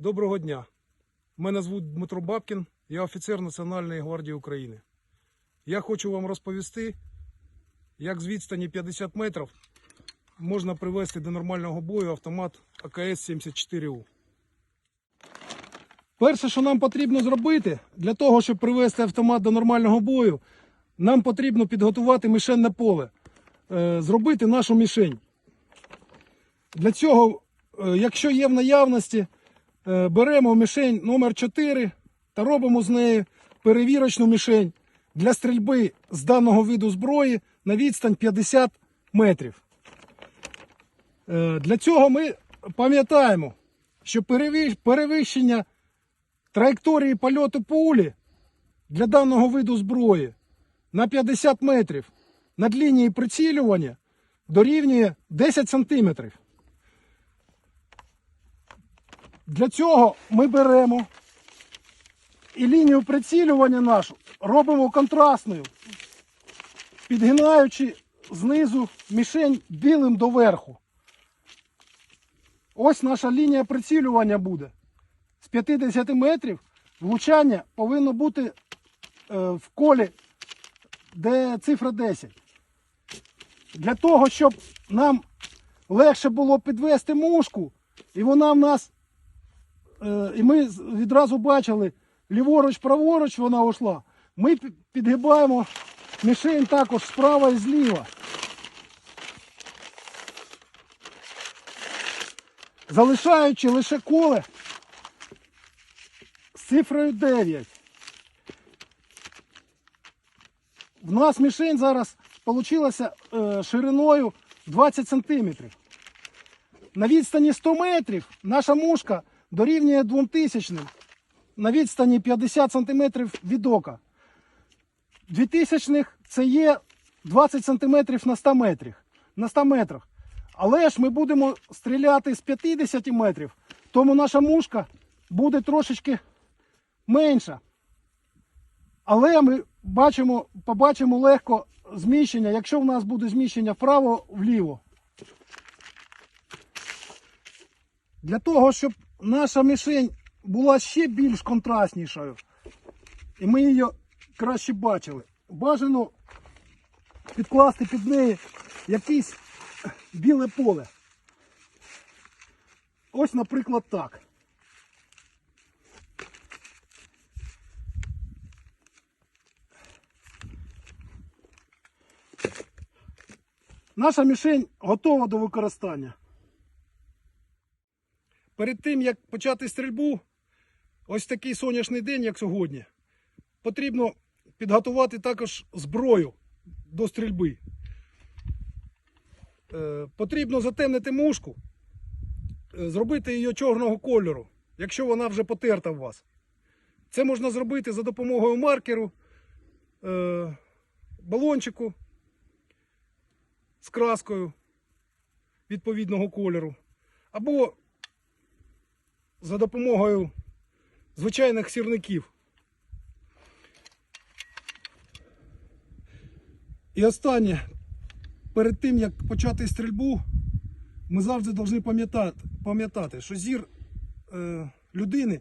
Доброго дня. Мене звуть Дмитро Бабкін, я офіцер Національної гвардії України. Я хочу вам розповісти, як з відстані 50 метрів можна привести до нормального бою автомат АКС-74У. Перше, що нам потрібно зробити для того, щоб привести автомат до нормального бою, нам потрібно підготувати мішенне поле, е, зробити нашу мішень. Для цього, е, якщо є в наявності, беремо мішень номер 4 та робимо з неї перевірочну мішень для стрільби з даного виду зброї на відстань 50 метрів. Е, Для цього ми пам'ятаємо, що перевищення траєкторії польоту пулі для даного виду зброї на 50 метрів над лінією прицілювання дорівнює 10 сантиметрів. Для цього ми беремо і лінію прицілювання нашу робимо контрастною, підгинаючи знизу мішень білим до верху. Ось наша лінія прицілювання буде. З 50 метрів влучання повинно бути е, в колі, де цифра 10. Для того, щоб нам легше було підвести мушку, і вона в нас і ми відразу бачили, ліворуч, праворуч вона йшла. Ми підгибаємо мішень також справа і зліва. Залишаючи лише коле з цифрою 9. В нас мішень зараз получилася е, шириною 20 сантиметрів. На відстані 100 метрів наша мушка дорівнює 2000 на відстані 50 см від ока. 2000 це є 20 см на 100 метрів. На 100 метрах. Але ж ми будемо стріляти з 50 метрів, тому наша мушка буде трошечки менша. Але ми бачимо, побачимо легко зміщення, якщо в нас буде зміщення вправо-вліво. Для того, щоб наша мішень була ще більш контрастнішою, і ми її краще бачили, бажано підкласти під неї якесь біле поле. Ось, наприклад, так. Наша мішень готова до використання. Перед тим, як почати стрільбу, ось такий сонячний день, як сьогодні, потрібно підготувати також зброю до стрільби. Е, потрібно затемнити мушку, е, зробити її чорного кольору, якщо вона вже потерта у вас. Це можна зробити за допомогою маркеру, е, балончику з краскою відповідного кольору. Або за допомогою звичайних сірників. І останнє, перед тим як почати стрільбу, ми завжди повинні пам'ятати, пам'ятати, що зір е, людини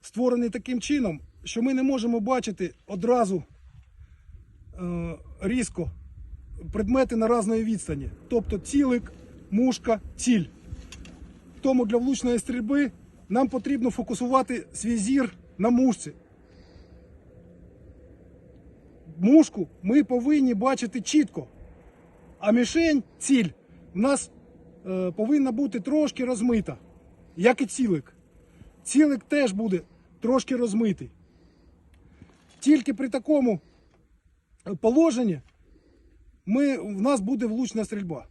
створений таким чином, що ми не можемо бачити одразу е, різко предмети на різної відстані. Тобто цілик, мушка, ціль. Тому для влучної стрільби нам потрібно фокусувати свій зір на мушці. Мушку ми повинні бачити чітко, а мішень, ціль, в нас е, повинна бути трошки розмита, як і цілик. Цілик теж буде трошки розмитий. Тільки при такому положенні ми, в нас буде влучна стрільба.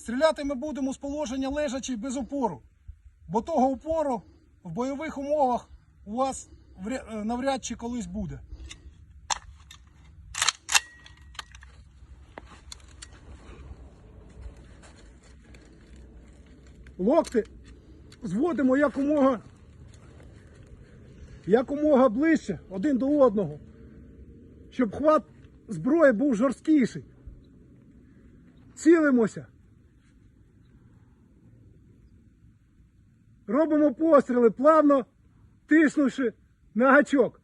Стріляти ми будемо з положення лежачи без опору, бо того опору в бойових умовах у вас е, навряд чи колись буде. Локти зводимо якомога, якомога ближче один до одного, щоб хват зброї був жорсткіший. Цілимося. Робимо постріли, плавно тиснувши на гачок.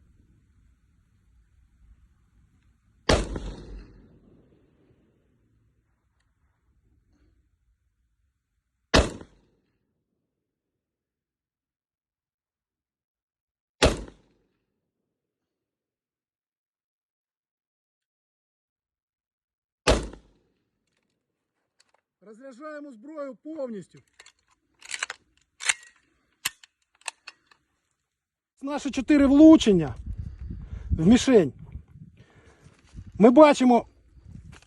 Розряджаємо зброю повністю. Наші чотири влучення в мішень. Ми бачимо,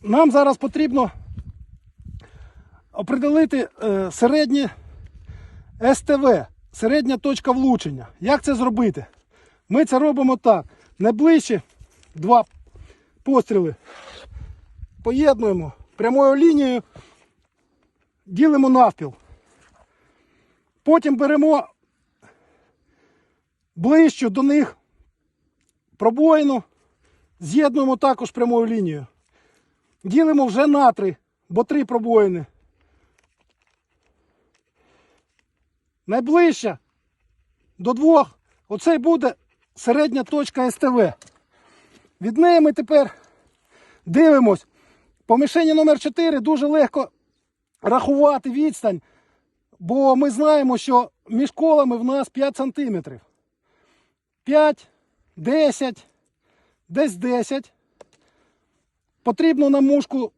нам зараз потрібно определити е, середнє СТВ, середня точка влучення. Як це зробити? Ми це робимо так. Найближчі два постріли поєднуємо прямою лінією, ділимо навпіл. Потім беремо ближче до них пробоїну, з'єднуємо також прямою лінією. Ділимо вже на три, бо три пробоїни. Найближче до двох, оце буде середня точка СТВ. Від неї ми тепер дивимось. По мішені номер 4 дуже легко рахувати відстань, бо ми знаємо, що між колами в нас 5 сантиметрів. 5, 10, десь 10. Потрібно на мушку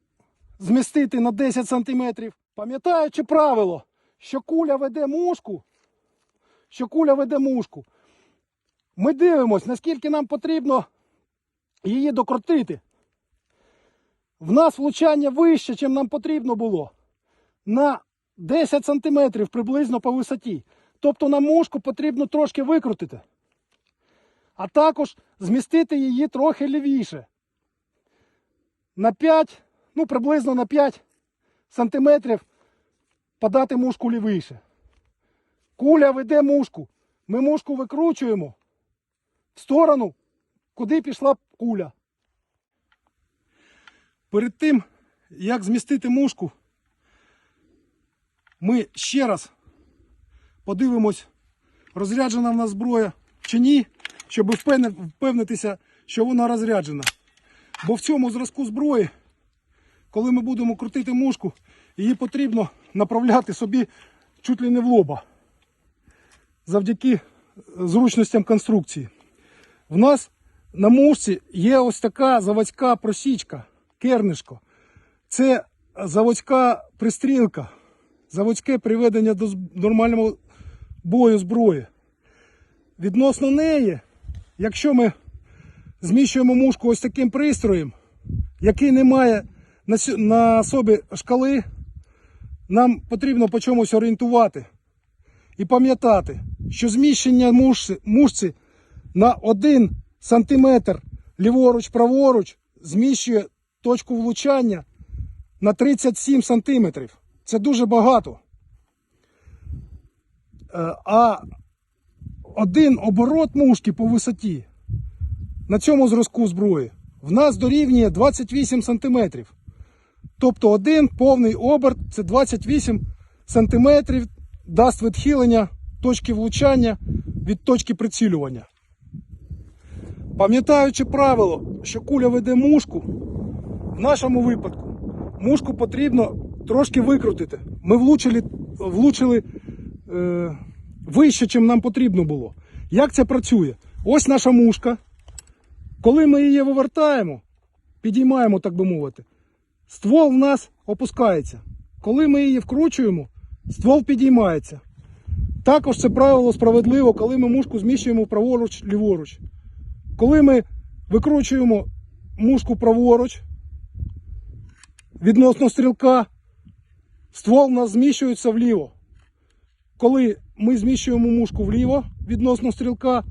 змістити на 10 сантиметрів. Пам'ятаючи правило, що куля веде мушку, що куля веде мушку, ми дивимося, наскільки нам потрібно її докрутити. В нас влучання вище, чим нам потрібно було. На 10 сантиметрів приблизно по висоті. Тобто на мушку потрібно трошки викрутити а також змістити її трохи лівіше. На 5, ну приблизно на 5 сантиметрів подати мушку лівіше. Куля веде мушку. Ми мушку викручуємо в сторону, куди пішла куля. Перед тим, як змістити мушку, ми ще раз подивимось, розряджена в нас зброя чи ні, щоб впевнитися, що вона розряджена. Бо в цьому зразку зброї, коли ми будемо крутити мушку, її потрібно направляти собі чуть ли не в лоба. Завдяки зручностям конструкції. В нас на мушці є ось така заводська просічка, кернишко. Це заводська пристрілка, заводське приведення до нормального бою зброї. Відносно неї, якщо ми зміщуємо мушку ось таким пристроєм, який не має на, собі шкали, нам потрібно по чомусь орієнтувати і пам'ятати, що зміщення мушці, мушці на 1 см ліворуч-праворуч зміщує точку влучання на 37 см. Це дуже багато. Е, А один оборот мушки по висоті на цьому зразку зброї в нас дорівнює 28 см. Тобто один повний оберт це 28 см дасть відхилення точки влучання від точки прицілювання. Пам'ятаючи правило, що куля веде мушку, в нашому випадку мушку потрібно трошки викрутити. Ми влучили, влучили е, вище, чим нам потрібно було. Як це працює? Ось наша мушка. Коли ми її вивертаємо, підіймаємо, так би мовити, ствол в нас опускається. Коли ми її вкручуємо, ствол підіймається. Також це правило справедливо, коли ми мушку зміщуємо праворуч, ліворуч. Коли ми викручуємо мушку праворуч відносно стрілка, ствол у нас зміщується вліво. Коли ми зміщуємо мушку вліво відносно стрілка,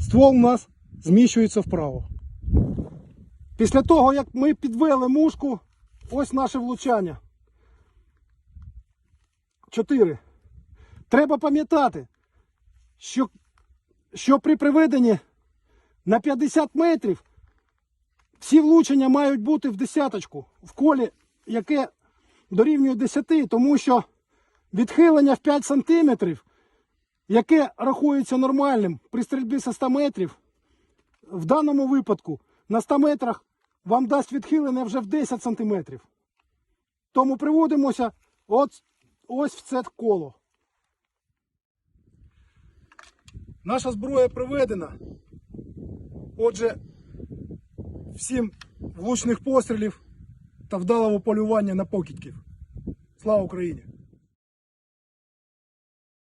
ствол у нас зміщується вправо. Після того, як ми підвели мушку, ось наше влучання. 4. Треба пам'ятати, що, що при приведенні на 50 метрів всі влучення мають бути в десяточку, в колі, яке дорівнює 10, тому що відхилення в 5 см яке рахується нормальним при стрільбі зі 100 метрів, в даному випадку на 100 метрах вам дасть відхилення вже в 10 сантиметрів. Тому приводимося от, ось в це коло. Наша зброя приведена. Отже, всім влучних пострілів та вдалого полювання на покидьків. Слава Україні!